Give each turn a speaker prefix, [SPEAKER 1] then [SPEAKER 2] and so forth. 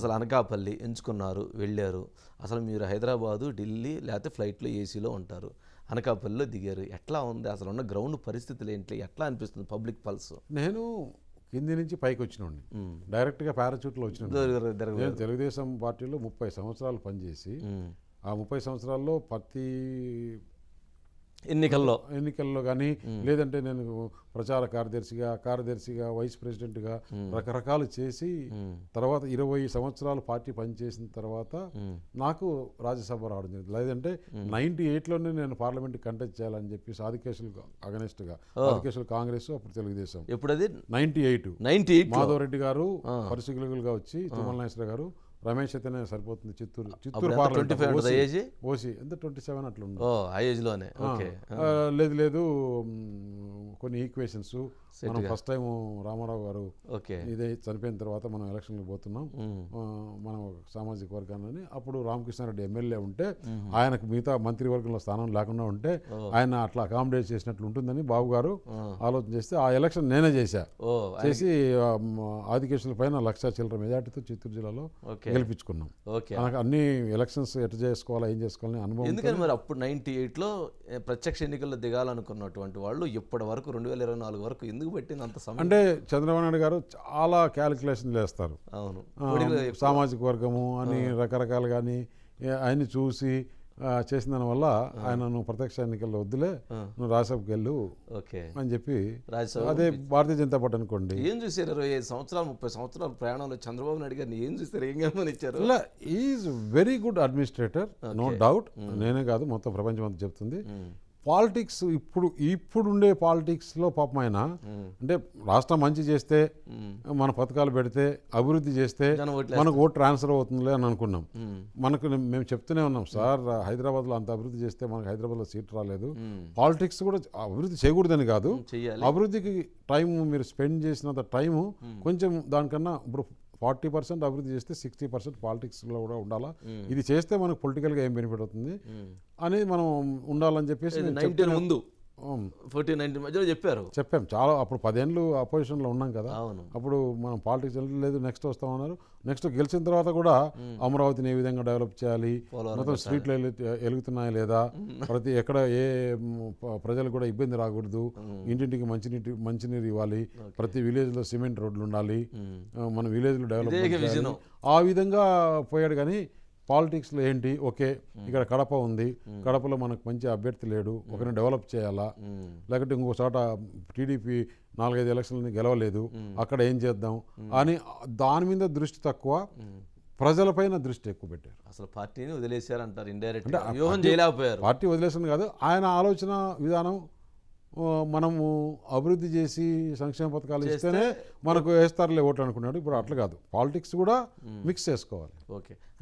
[SPEAKER 1] అసలు అనకాపల్లి ఎంచుకున్నారు వెళ్ళారు. అసలు మీరు హైదరాబాదు ఢిల్లీ లేకపోతే ఫ్లైట్లో ఏసీలో ఉంటారు. అనకాపల్లిలో దిగారు. ఎట్లా ఉంది? అసలు ఉన్న గ్రౌండ్ పరిస్థితులు ఏంటి? ఎట్లా అనిపిస్తుంది పబ్లిక్ పల్స్?
[SPEAKER 2] నేను కింది నుంచి పైకి వచ్చినోడిని. డైరెక్ట్గా పారాచూట్లో వచ్చిన నేను తెలుగుదేశం పార్టీలో ముప్పై సంవత్సరాలు పనిచేసి ఆ ముప్పై సంవత్సరాల్లో ప్రతి
[SPEAKER 1] ఎన్నికల్లో.
[SPEAKER 2] ఎన్నికల్లో కానీ లేదంటే నేను ప్రచార కార్యదర్శిగా కార్యదర్శిగా వైస్ ప్రెసిడెంట్గా రకరకాలు చేసి తర్వాత ఇరవై సంవత్సరాలు పార్టీ పనిచేసిన తర్వాత నాకు రాజ్యసభ రావడం జరిగింది. లేదంటే నైన్టీ ఎయిట్లోనే నేను పార్లమెంట్ కంటెస్ట్ చేయాలని చెప్పి ఆదికేశులు అగనెస్ట్గా ఆదికేశులు కాంగ్రెస్ అప్పుడు Telugu Desam.
[SPEAKER 1] ఎప్పుడది?
[SPEAKER 2] Ninety eight.
[SPEAKER 1] Ninety eight
[SPEAKER 2] Madhava Reddy గారు పరిశీలకులుగా వచ్చి తుమ్మల నాగేశ్వర గారు రమేష్ అయితేనే సరిపోతుంది చిత్తూరు. చిత్తూరు ఓసీ ఎంత ట్వంటీ సెవెన్ అట్లా
[SPEAKER 1] ఆ,
[SPEAKER 2] లేదు లేదు కొన్ని ఈక్వేషన్స్ మనం ఫస్ట్ టైం రామారావు గారు
[SPEAKER 1] ఓకే.
[SPEAKER 2] ఇదే చనిపోయిన తర్వాత మనం ఎలక్షన్కి పోతున్నాం. మనం సామాజిక వర్గాన్ని అప్పుడు రామకృష్ణారెడ్డి ఎమ్మెల్యే ఉంటే ఆయనకు మిగతా మంత్రివర్గంలో స్థానం లేకుండా ఉంటే ఆయన అట్లా అకామిడేట్ చేసినట్లు ఉంటుందని బాబు గారు ఆలోచన చేస్తే ఆ ఎలక్షన్ నేనే చేశా. చేసి ఆదికేశుల పైన లక్ష చిల్లర మెజార్టీతో చిత్తూరు జిల్లాలో గెలిపించుకున్నాం. మనకు అన్ని ఎలక్షన్స్ ఎట్లా చేసుకోవాలా ఏం చేసుకోవాలని అనుభవం
[SPEAKER 1] ఎందుకని మరి అప్పుడు నైన్టీ ఎయిట్లో ప్రత్యక్ష ఎన్నికల్లో దిగాలనుకున్నటువంటి వాళ్ళు ఇప్పటి వరకు రెండు వేల ఇరవై నాలుగు వరకు ఎందుకు పట్టింది అంత సమయం.
[SPEAKER 2] అంటే చంద్రబాబు నాయుడు గారు చాలా క్యాలిక్యులేషన్లు వేస్తారు
[SPEAKER 1] అవును.
[SPEAKER 2] సామాజిక వర్గము అని రకరకాలు కానీ ఆయన్ని చూసి చేసిన దానివల్ల ఆయన నువ్వు ప్రత్యక్ష ఎన్నికల్లో వద్దులే నువ్వు రాజ్యసభకి వెళ్ళు
[SPEAKER 1] ఓకే.
[SPEAKER 2] అని చెప్పి అదే భారతీయ జనతా పార్టీ అనుకోండి.
[SPEAKER 1] ఏం చూసారు ఇరవై ఐదు సంవత్సరాలు ముప్పై సంవత్సరాల ప్రయాణంలో చంద్రబాబు నాయుడు గారిని ఏం చూసారు ఏం గమనించారు?
[SPEAKER 2] ఇలా is very good administrator no doubt నేనే కాదు మొత్తం ప్రపంచం అంతా చెప్తుంది పాలిటిక్స్ ఇప్పుడు ఇప్పుడు ఉండే పాలిటిక్స్లో పాపం ఆయన అంటే రాష్ట్రం మంచి చేస్తే మన పథకాలు పెడితే అభివృద్ధి చేస్తే మనకు ఓటు ట్రాన్స్ఫర్ అవుతుందిలే అని అనుకున్నాం. మనకు మేము చెప్తూనే ఉన్నాం సార్ హైదరాబాద్లో అంత అభివృద్ధి చేస్తే మనకు హైదరాబాద్లో సీట్ రాలేదు. పాలిటిక్స్ కూడా అభివృద్ధి చేయకూడదని కాదు. అభివృద్ధికి టైం మీరు స్పెండ్ చేసినంత టైము కొంచెం దానికన్నా ఇప్పుడు ఫార్టీ పర్సెంట్ అభివృద్ధి చేస్తే సిక్స్టీ పర్సెంట్ పాలిటిక్స్లో కూడా ఉండాలా? ఇది చేస్తే మనకు పొలిటికల్గా ఏం బెనిఫిట్ అవుతుంది? అనేది మనం ఉండాలని చెప్పేసి
[SPEAKER 1] ముందు.
[SPEAKER 2] ఉం,
[SPEAKER 1] ఫోర్టీన్ నైన్టీన్ మధ్యలో చెప్పారు.
[SPEAKER 2] చెప్పాం. చాలా అప్పుడు పదేళ్ళు అపోజిషన్లో ఉన్నాం కదా.
[SPEAKER 1] అవును.
[SPEAKER 2] అప్పుడు మనం పాలిటిక్స్ లేదు నెక్స్ట్ వస్తామన్నారు. నెక్స్ట్ గెలిచిన తర్వాత కూడా అమరావతిని ఏ విధంగా డెవలప్ చేయాలి? మొత్తం స్ట్రీట్లు వెలుగుతున్నాయా లేదా? ప్రతి ఎక్కడ ఏ మ్, ప- ప్రజలకు కూడా ఇబ్బంది రాకూడదు. ఇంటింటికి మంచినీటి మంచినీరు ఇవ్వాలి. ప్రతి విలేజ్లో సిమెంట్ రోడ్లు ఉండాలి. మన విలేజ్లో డెవలప్ ఆ విధంగా పోయాడు కానీ పాలిటిక్స్లో ఏంటి? ఓకే ఇక్కడ కడప ఉంది. కడపలో మనకు మంచి అభ్యర్థి లేడు. ఒకరిని డెవలప్ చేయాలా? లేకపోతే ఇంకో చోట టీడీపీ నాలుగైదు ఎలక్షన్లని గెలవలేదు. అక్కడ ఏం చేద్దాం? అని దాని మీద దృష్టి తక్కువ ప్రజలపైన దృష్టి ఎక్కువ పెట్టారు.
[SPEAKER 1] అసలు పార్టీని వదిలేశారంటారు ఇండైరెక్ట్ వ్యూహం చేయలేకపోయారు.
[SPEAKER 2] పార్టీ వదిలేసింది కాదు. ఆయన ఆలోచన విధానం మనము అభివృద్ధి చేసి సంక్షేమ పథకాలు ఇస్తేనే మనకు వేస్తారులే ఓట్లు అనుకున్నాడు. ఇప్పుడు అట్లా కాదు. పాలిటిక్స్ కూడా మిక్స్ చేసుకోవాలి.
[SPEAKER 1] ఓకే.